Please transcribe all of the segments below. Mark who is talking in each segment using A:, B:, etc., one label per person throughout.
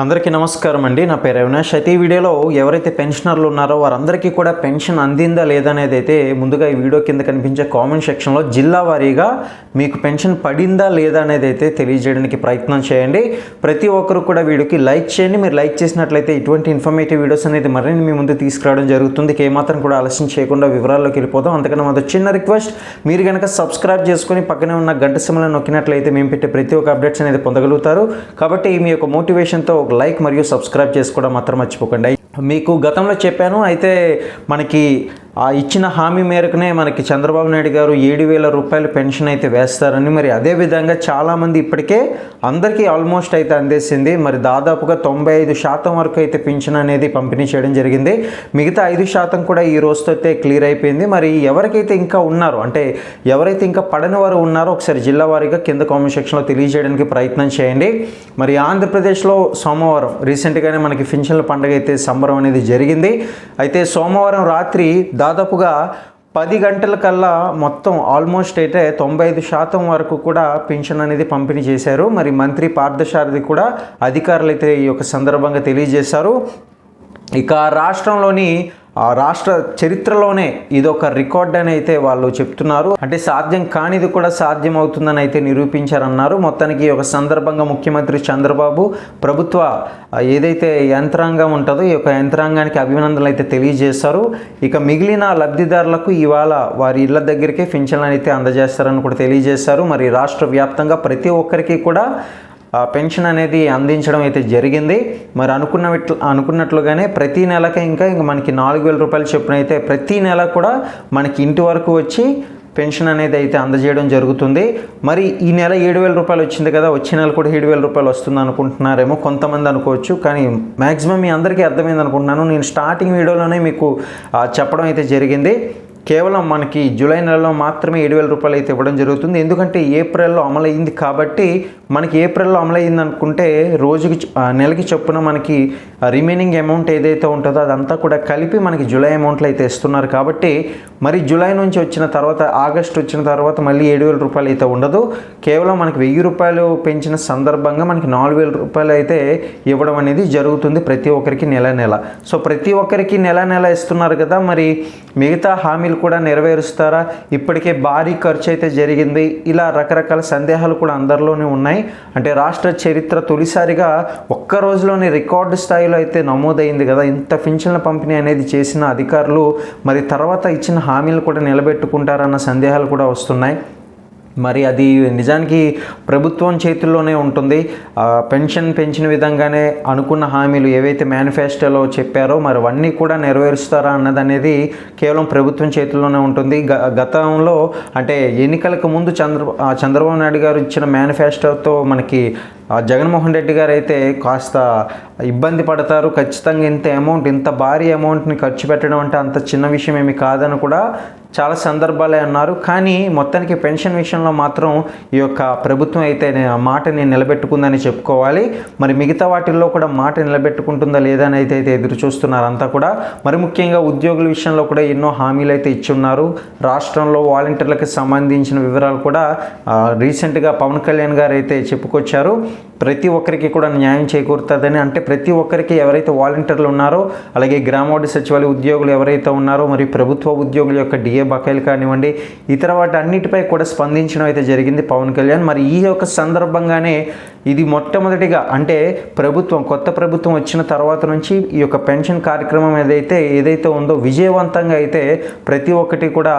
A: అందరికీ నమస్కారం అండి. నా పేరు అవినాష్. అయితే ఈ వీడియోలో ఎవరైతే పెన్షనర్లు ఉన్నారో వారందరికీ కూడా పెన్షన్ అందిందా లేదా అనేది అయితే ముందుగా ఈ వీడియో కింద కనిపించే కామెంట్ సెక్షన్లో జిల్లా వారీగా మీకు పెన్షన్ పడిందా లేదా అనేది అయితే తెలియజేయడానికి ప్రయత్నం చేయండి. ప్రతి ఒక్కరు కూడా వీడియోకి లైక్ చేయండి. మీరు లైక్ చేసినట్లయితే ఇటువంటి ఇన్ఫర్మేటివ్ వీడియోస్ అనేది మరిన్ని మీ ముందు తీసుకురావడం జరుగుతుంది. ఏమాత్రం కూడా ఆలస్యం చేయకుండా వివరాల్లోకి వెళ్ళిపోతాం అందుకని మాతో చిన్న రిక్వెస్ట్ మీరు కనుక సబ్స్క్రైబ్ చేసుకొని పక్కనే ఉన్న గంట సిమ్మలను నొక్కినట్లయితే మేము పెట్టే ప్రతి ఒక్క అప్డేట్స్ అనేది పొందగలుగుతారు. కాబట్టి మీ యొక్క మోటివేషన్తో ఒక లైక్ మరియు సబ్స్క్రైబ్ చేసుకోవడం మాత్రం మర్చిపోకండి. మీకు గతంలో చెప్పాను అయితే మనకి ఆ ఇచ్చిన హామీ మేరకునే మనకి చంద్రబాబు నాయుడు గారు ఏడు వేల రూపాయలు పెన్షన్ అయితే వేస్తారని మరి అదేవిధంగా చాలామంది ఇప్పటికే అందరికీ ఆల్మోస్ట్ అయితే అందేసింది. మరి దాదాపుగా తొంభై ఐదు శాతం వరకు అయితే పెన్షన్ అనేది పంపిణీ చేయడం జరిగింది. మిగతా ఐదు శాతం కూడా ఈ రోజుతో అయితే క్లియర్ అయిపోయింది. మరి ఎవరికైతే ఇంకా ఉన్నారో అంటే ఎవరైతే ఇంకా పడని వారు ఉన్నారో ఒకసారి జిల్లా వారీగా కింద కామెంట్ సెక్షన్లో తెలియజేయడానికి ప్రయత్నం చేయండి. మరి ఆంధ్రప్రదేశ్లో సోమవారం రీసెంట్గానే మనకి పెన్షన్ల పండుగ అయితే సంబరం అనేది జరిగింది. అయితే సోమవారం రాత్రి దాదాపుగా పది గంటల కల్లా మొత్తం ఆల్మోస్ట్ అయితే తొంభై ఐదు శాతం వరకు కూడా పెన్షన్ అనేది పంపిణీ చేశారు. మరి మంత్రి పార్థసారథి కూడా అధికారులు అయితే ఈ యొక్క సందర్భంగా తెలియజేశారు. ఇక రాష్ట్రంలోని రాష్ట్ర చరిత్రలోనే ఇదొక రికార్డ్ అని అయితే వాళ్ళు చెప్తున్నారు. అంటే సాధ్యం కానిది కూడా సాధ్యం అవుతుందని అయితే నిరూపించారన్నారు. మొత్తానికి ఒక సందర్భంగా ముఖ్యమంత్రి చంద్రబాబు ప్రభుత్వ ఏదైతే యంత్రాంగం ఉంటుందో ఈ యొక్క యంత్రాంగానికి అభినందనలు అయితే తెలియజేశారు. ఇక మిగిలిన లబ్ధిదారులకు ఇవాళ వారి ఇళ్ళ దగ్గరికే పింఛన్లు అయితే అందజేస్తారని కూడా తెలియజేశారు. మరి రాష్ట్ర వ్యాప్తంగా ప్రతి ఒక్కరికి కూడా పెన్షన్ అనేది అందించడం అయితే జరిగింది. మరి అనుకున్న అనుకున్నట్లుగానే ప్రతి నెలకి ఇంకా ఇంక మనకి నాలుగు వేల రూపాయలు చొప్పున అయితే ప్రతి నెల కూడా మనకి ఇంటి వరకు వచ్చి పెన్షన్ అనేది అయితే అందజేయడం జరుగుతుంది. మరి ఈ నెల ఏడు వేల రూపాయలు వచ్చింది కదా వచ్చే నెల కూడా ఏడు వేల రూపాయలు వస్తుంది అనుకుంటున్నారేమో కొంతమంది అనుకోవచ్చు. కానీ మ్యాక్సిమం మీ అందరికీ అర్థమైంది అనుకుంటున్నాను. నేను స్టార్టింగ్ వీడియోలోనే మీకు చెప్పడం అయితే జరిగింది. కేవలం మనకి జూలై నెలలో మాత్రమే ఏడు వేల రూపాయలు అయితే ఇవ్వడం జరుగుతుంది. ఎందుకంటే ఏప్రిల్లో అమలైంది కాబట్టి మనకి ఏప్రిల్లో అమలైంది అనుకుంటే రోజుకి నెలకి చొప్పున మనకి రిమైనింగ్ అమౌంట్ ఏదైతే ఉంటుందో అదంతా కూడా కలిపి మనకి జూలై అమౌంట్లు అయితే ఇస్తున్నారు కాబట్టి మరి జూలై నుంచి వచ్చిన తర్వాత ఆగస్ట్ వచ్చిన తర్వాత మళ్ళీ ఏడు వేల రూపాయలు అయితే ఉండదు. కేవలం మనకి వెయ్యి రూపాయలు పెంచిన సందర్భంగా మనకి నాలుగు వేల రూపాయలు అయితే ఇవ్వడం అనేది జరుగుతుంది ప్రతి ఒక్కరికి నెల నెల. సో ప్రతి ఒక్కరికి నెల నెల ఇస్తున్నారు కదా మరి మిగతా హామీలు కూడా నెరవేరుస్తారా? ఇప్పటికే భారీ ఖర్చు అయితే జరిగింది. ఇలా రకరకాల సందేహాలు కూడా అందరిలోనే ఉన్నాయి. అంటే రాష్ట్ర చరిత్ర తొలిసారిగా ఒక్క రోజులోనే రికార్డు స్థాయిలో అయితే నమోదైంది కదా. ఇంత పింఛన్ల పంపిణీ అనేది చేసిన అధికారులు మరి తర్వాత ఇచ్చిన హామీలు కూడా నిలబెట్టుకుంటారన్న సందేహాలు కూడా వస్తున్నాయి. మరి అది నిజానికి ప్రభుత్వం చేతుల్లోనే ఉంటుంది. పెన్షన్ పెంచిన విధంగానే అనుకున్న హామీలు ఏవైతే మేనిఫెస్టోలో చెప్పారో మరి అవన్నీ కూడా నెరవేరుస్తారా అన్నది అనేది కేవలం ప్రభుత్వం చేతుల్లోనే ఉంటుంది. గ గతంలో అంటే ఎన్నికలకు ముందు చంద్ర చంద్రబాబు నాయుడు గారు ఇచ్చిన మేనిఫెస్టోతో మనకి జగన్మోహన్ రెడ్డి గారు అయితే కాస్త ఇబ్బంది పడతారు. ఖచ్చితంగా ఇంత అమౌంట్ ఇంత భారీ అమౌంట్ని ఖర్చు పెట్టడం అంటే అంత చిన్న విషయం ఏమి కాదని కూడా చాలా సందర్భాలే అన్నారు. కానీ మొత్తానికి పెన్షన్ విషయంలో మాత్రం ఈ యొక్క ప్రభుత్వం అయితే ఆ మాటని నిలబెట్టుకుందని చెప్పుకోవాలి. మరి మిగతా వాటిల్లో కూడా మాట నిలబెట్టుకుంటుందా లేదా అని అయితే అయితే ఎదురు చూస్తున్నారు అంతా కూడా. మరి ముఖ్యంగా ఉద్యోగుల విషయంలో కూడా ఎన్నో హామీలు అయితే ఇచ్చున్నారు. రాష్ట్రంలో వాలంటీర్లకు సంబంధించిన వివరాలు కూడా రీసెంట్గా పవన్ కళ్యాణ్ గారు అయితే చెప్పుకొచ్చారు. ప్రతి ఒక్కరికి కూడా న్యాయం చేకూరుతుందని అంటే ప్రతి ఒక్కరికి ఎవరైతే వాలంటీర్లు ఉన్నారో అలాగే గ్రామవార్డు సచివాలయ ఉద్యోగులు ఎవరైతే ఉన్నారో మరి ప్రభుత్వ ఉద్యోగుల యొక్క డిఏ బకాయిలు కానివ్వండి ఇతర వాటి అన్నిటిపై కూడా స్పందించడం అయితే జరిగింది పవన్ కళ్యాణ్. మరి ఈ యొక్క సందర్భంగానే ఇది మొట్టమొదటిగా అంటే ప్రభుత్వం కొత్త ప్రభుత్వం వచ్చిన తర్వాత నుంచి ఈ యొక్క పెన్షన్ కార్యక్రమం ఏదైతే ఏదైతే ఉందో విజయవంతంగా అయితే ప్రతి ఒక్కటి కూడా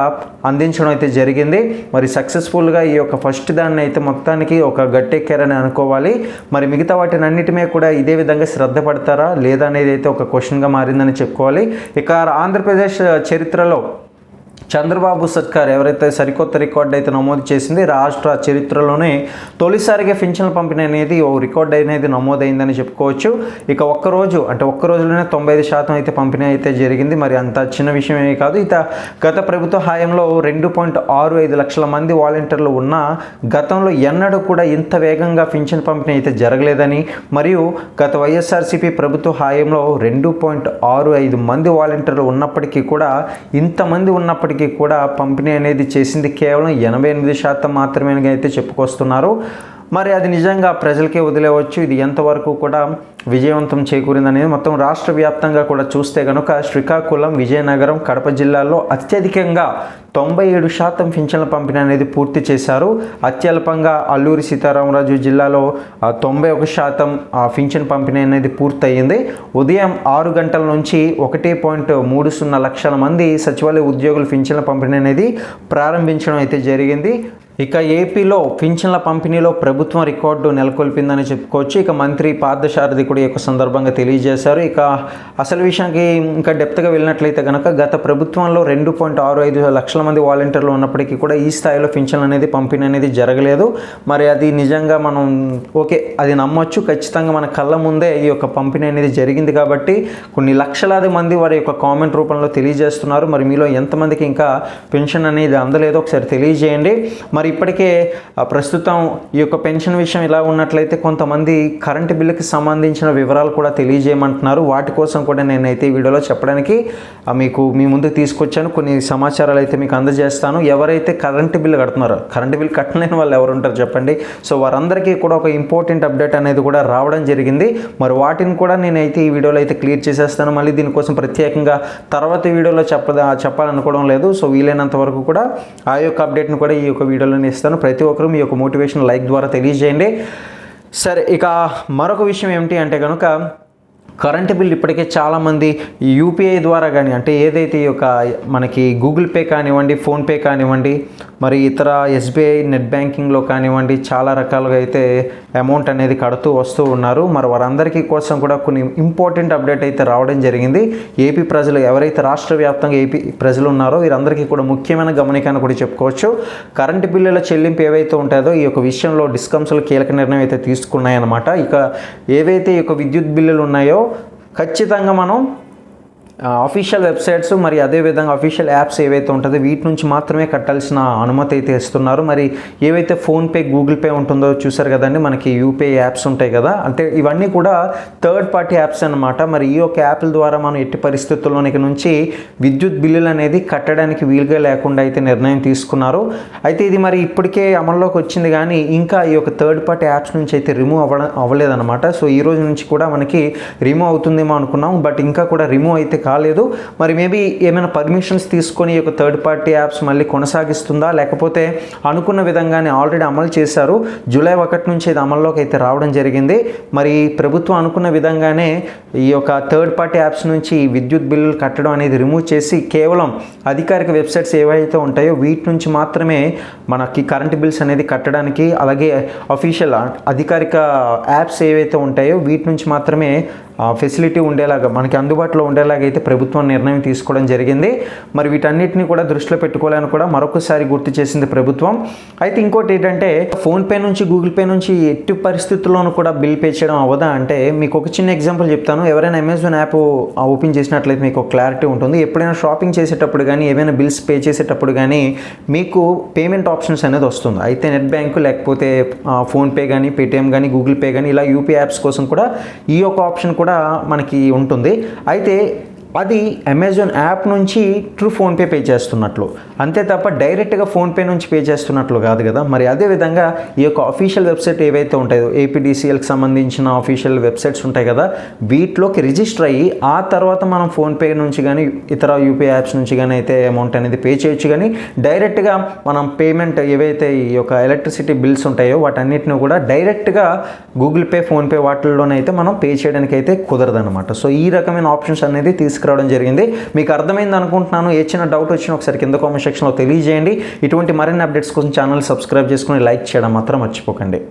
A: అందించడం అయితే జరిగింది. మరి సక్సెస్ఫుల్గా ఈ యొక్క ఫస్ట్ దాన్ని అయితే మొత్తానికి ఒక గట్టెక్కారని అనుకోవాలి. మరి మిగతా వాటిని అన్నిటిమే కూడా ఇదే విధంగా శ్రద్ధ పడతారా? లేదా అనేది అయితే ఒక క్వశ్చన్గా మారిందని చెప్పుకోవాలి. ఇక ఆంధ్రప్రదేశ్ చరిత్రలో చంద్రబాబు సర్కార్ ఎవరైతే సరికొత్త రికార్డ్ అయితే నమోదు చేసింది రాష్ట్ర చరిత్రలోనే తొలిసారిగా పింఛన్ల పంపిణీ అనేది ఓ రికార్డ్ అనేది నమోదైందని చెప్పుకోవచ్చు. ఇక ఒక్కరోజు అంటే ఒక్క రోజులోనే తొంభై ఐదు శాతం అయితే పంపిణీ అయితే జరిగింది. మరి అంత చిన్న విషయమే కాదు. ఇక గత ప్రభుత్వ హాయంలో రెండు పాయింట్ ఆరు ఐదు లక్షల మంది వాలంటీర్లు ఉన్నా గతంలో ఎన్నడూ కూడా ఇంత వేగంగా పింఛన్ పంపిణీ అయితే జరగలేదని మరియు గత వైఎస్ఆర్సీపీ ప్రభుత్వ హాయంలో రెండు పాయింట్ ఆరు ఐదు మంది వాలంటీర్లు ఉన్నప్పటికీ కూడా ఇంతమంది ఉన్నప్పటికీ కూడా పంపిణీ అనేది చేసింది కేవలం ఎనభై ఎనిమిది శాతం మాత్రమే అయితే చెప్పుకొస్తున్నారు. మరి అది నిజంగా ప్రజలకే వదిలేవచ్చు. ఇది ఎంతవరకు కూడా విజయవంతం చేకూరిందనేది మొత్తం రాష్ట్ర వ్యాప్తంగా కూడా చూస్తే కనుక శ్రీకాకుళం విజయనగరం కడప జిల్లాల్లో అత్యధికంగా తొంభై ఏడు శాతం పింఛన్ల పంపిణీ అనేది పూర్తి చేశారు. అత్యల్పంగా అల్లూరి సీతారామరాజు జిల్లాలో తొంభై ఒక శాతం ఆ, పింఛన్ పంపిణీ అనేది పూర్తయింది. ఉదయం ఆరు గంటల నుంచి ఒకటి పాయింట్ మూడు సున్నా లక్షల మంది సచివాలయ ఉద్యోగులు పింఛన్ల పంపిణీ అనేది ప్రారంభించడం అయితే జరిగింది. ఇక ఏపీలో పింఛన్ల పంపిణీలో ప్రభుత్వం రికార్డు నెలకొల్పిందని చెప్పుకోవచ్చు. ఇక మంత్రి పార్థసారథి కూడా ఈ యొక్క సందర్భంగా తెలియజేశారు. ఇక అసలు విషయానికి ఇంకా డెప్త్గా వెళ్ళినట్లయితే కనుక గత ప్రభుత్వంలో రెండు పాయింట్ ఆరు ఐదు లక్షల మంది వాలంటీర్లు ఉన్నప్పటికీ కూడా ఈ స్థాయిలో పింఛన్ అనేది పంపిణీ అనేది జరగలేదు. మరి అది నిజంగా మనం ఓకే అది నమ్మొచ్చు. ఖచ్చితంగా మన కళ్ళ ముందే ఈ యొక్క పంపిణీ అనేది జరిగింది కాబట్టి కొన్ని లక్షలాది మంది వారి యొక్క కామెంట్ రూపంలో తెలియజేస్తున్నారు. మరి మీలో ఎంతమందికి ఇంకా పెన్షన్ అనేది అందలేదో ఒకసారి తెలియజేయండి. మరి ఇప్పటికే ప్రస్తుతం ఈ యొక్క పెన్షన్ విషయం ఇలా ఉన్నట్లయితే కొంతమంది కరెంటు బిల్లుకి సంబంధించిన వివరాలు కూడా తెలియజేయమంటున్నారు. వాటి కోసం కూడా నేనైతే ఈ వీడియోలో చెప్పడానికి మీకు మీ ముందుకు తీసుకొచ్చాను. కొన్ని సమాచారాలు అయితే మీకు అందజేస్తాను. ఎవరైతే కరెంటు బిల్లు కడుతున్నారో కరెంటు బిల్లు కట్టలేని వాళ్ళు ఎవరు ఉంటారు చెప్పండి. సో వారందరికీ కూడా ఒక ఇంపార్టెంట్ అప్డేట్ అనేది కూడా రావడం జరిగింది. మరి వాటిని కూడా నేనైతే ఈ వీడియోలో అయితే క్లియర్ చేసేస్తాను. మళ్ళీ దీనికోసం ప్రత్యేకంగా తర్వాత వీడియోలో చెప్పదా చెప్పాలనుకోవడం లేదు. సో వీలైనంత వరకు కూడా ఆ యొక్క అప్డేట్ని కూడా ఈ యొక్క వీడియోలో ఇస్తాను. ప్రతి ఒక్కరూ మీ యొక్క మోటివేషన్ లైక్ ద్వారా తెలియజేయండి. సరే ఇక మరొక విషయం ఏమిటి అంటే కనుక కరెంటు బిల్ ఇప్పటికే చాలామంది యూపీఐ ద్వారా కానీ అంటే ఏదైతే ఈ యొక్క మనకి గూగుల్ పే కానివ్వండి ఫోన్పే కానివ్వండి మరి ఇతర ఎస్బీఐ నెట్ బ్యాంకింగ్లో కానివ్వండి చాలా రకాలుగా అయితే అమౌంట్ అనేది కడుతూ వస్తూ ఉన్నారు. మరి వారందరికీ కోసం కూడా కొన్ని ఇంపార్టెంట్ అప్డేట్ అయితే రావడం జరిగింది. ఏపీ ప్రజలు ఎవరైతే రాష్ట్ర వ్యాప్తంగా ఏపీ ప్రజలు ఉన్నారో వీరందరికీ కూడా ముఖ్యమైన గమనిక కూడా చెప్పుకోవచ్చు. కరెంటు బిల్లుల చెల్లింపు ఏవైతే ఉంటుందో ఈ యొక్క విషయంలో డిస్కమ్స్లు కీలక నిర్ణయం అయితే తీసుకున్నాయన్నమాట. ఇక ఏవైతే ఈ యొక్క విద్యుత్ బిల్లులు ఉన్నాయో ఖచ్చితంగా మనం అఫీషియల్ వెబ్సైట్స్ మరి అదేవిధంగా అఫీషియల్ యాప్స్ ఏవైతే ఉంటుందో వీటి నుంచి మాత్రమే కట్టాల్సిన అనుమతి అయితే ఇస్తున్నారు. మరి ఏవైతే ఫోన్పే గూగుల్ పే ఉంటుందో చూసారు కదండి మనకి యూపీఐ యాప్స్ ఉంటాయి కదా. అంటే ఇవన్నీ కూడా థర్డ్ పార్టీ యాప్స్ అన్నమాట. మరి ఈ యొక్క యాప్ల ద్వారా మనం ఎట్టి పరిస్థితుల్లోనికి నుంచి విద్యుత్ బిల్లులు అనేది కట్టడానికి వీలుగా లేకుండా అయితే నిర్ణయం తీసుకున్నారు. అయితే ఇది మరి ఇప్పటికే అమల్లోకి వచ్చింది కానీ ఇంకా ఈ యొక్క థర్డ్ పార్టీ యాప్స్ నుంచి అయితే రిమూవ్ అవ్వడం అవ్వలేదన్నమాట. సో ఈ రోజు నుంచి కూడా మనకి రిమూవ్ అవుతుందేమో అనుకున్నాం. బట్ ఇంకా కూడా రిమూవ్ అయితే కాలేదు మరి మేబీ ఏమైనా పర్మిషన్స్ తీసుకొని ఈ యొక్క థర్డ్ పార్టీ యాప్స్ మళ్ళీ కొనసాగిస్తుందా? లేకపోతే అనుకున్న విధంగానే ఆల్రెడీ అమలు చేశారు. జూలై ఒకటి నుంచి ఇది అమల్లోకి అయితే రావడం జరిగింది. మరి ప్రభుత్వం అనుకున్న విధంగానే ఈ యొక్క థర్డ్ పార్టీ యాప్స్ నుంచి విద్యుత్ బిల్లులు కట్టడం అనేది రిమూవ్ చేసి కేవలం అధికారిక వెబ్సైట్స్ ఏవైతే ఉంటాయో వీటి నుంచి మాత్రమే మనకి కరెంట్ బిల్స్ అనేది కట్టడానికి అలాగే అఫీషియల్ అధికారిక యాప్స్ ఏవైతే ఉంటాయో వీటి నుంచి మాత్రమే ఫెసిలిటీ ఉండేలాగా మనకి అందుబాటులో ఉండేలాగా అయితే ప్రభుత్వం నిర్ణయం తీసుకోవడం జరిగింది. మరి వీటన్నిటిని కూడా దృష్టిలో పెట్టుకోవాలని కూడా మరొకసారి గుర్తు చేసింది ప్రభుత్వం. అయితే ఇంకోటి ఏంటంటే ఫోన్పే నుంచి గూగుల్ పే నుంచి ఎట్టి పరిస్థితుల్లోనూ కూడా బిల్ పే చేయడం అవ్వదా అంటే మీకు ఒక చిన్న ఎగ్జాంపుల్ చెప్తాను. ఎవరైనా అమెజాన్ యాప్ ఓపెన్ చేసినట్లయితే మీకు ఒక క్లారిటీ ఉంటుంది. ఎప్పుడైనా షాపింగ్ చేసేటప్పుడు కానీ ఏమైనా బిల్స్ పే చేసేటప్పుడు కానీ మీకు పేమెంట్ ఆప్షన్స్ అనేది వస్తుంది. అయితే నెట్ బ్యాంకు లేకపోతే ఫోన్పే కానీ పేటిఎం కానీ గూగుల్ పే కానీ ఇలా యూపీ యాప్స్ కోసం కూడా ఈ యొక్క ఆప్షన్ కూడా మనకి ఉంటుంది. అయితే అది అమెజాన్ యాప్ నుంచి ట్రూ ఫోన్పే పే చేస్తున్నట్లు. అంతే తప్ప డైరెక్ట్గా ఫోన్పే నుంచి పే చేస్తున్నట్లు కాదు కదా. మరి అదేవిధంగా ఈ యొక్క అఫీషియల్ వెబ్సైట్ ఏవైతే ఉంటాయో ఏపీడీసీఎల్కి సంబంధించిన అఫీషియల్ వెబ్సైట్స్ ఉంటాయి కదా వీటిలోకి రిజిస్టర్ అయ్యి ఆ తర్వాత మనం ఫోన్పే నుంచి కానీ ఇతర యూపీఐ యాప్స్ నుంచి కానీ అయితే అమౌంట్ అనేది పే చేయొచ్చు. కానీ డైరెక్ట్గా మనం పేమెంట్ ఏవైతే ఈ యొక్క ఎలక్ట్రిసిటీ బిల్స్ ఉంటాయో వాటన్నిటిని కూడా డైరెక్ట్గా గూగుల్ పే ఫోన్పే వాటిల్లోనైతే మనం పే చేయడానికి అయితే కుదరదనమాట సో ఈ రకమైన ఆప్షన్స్ అనేది తీసుకురావడం జరిగింది. మీకు అర్థమైంది అనుకుంటున్నాను. ఏ చిన్న డౌట్ వచ్చినా ఒకసారి కింద కామెంట్ సెక్షన్లో తెలియజేయండి. ఇటువంటి మరిన్ని అప్డేట్స్ కోసం ఛానల్ సబ్స్క్రైబ్ చేసుకుని లైక్ చేయడం మాత్రం మర్చిపోకండి.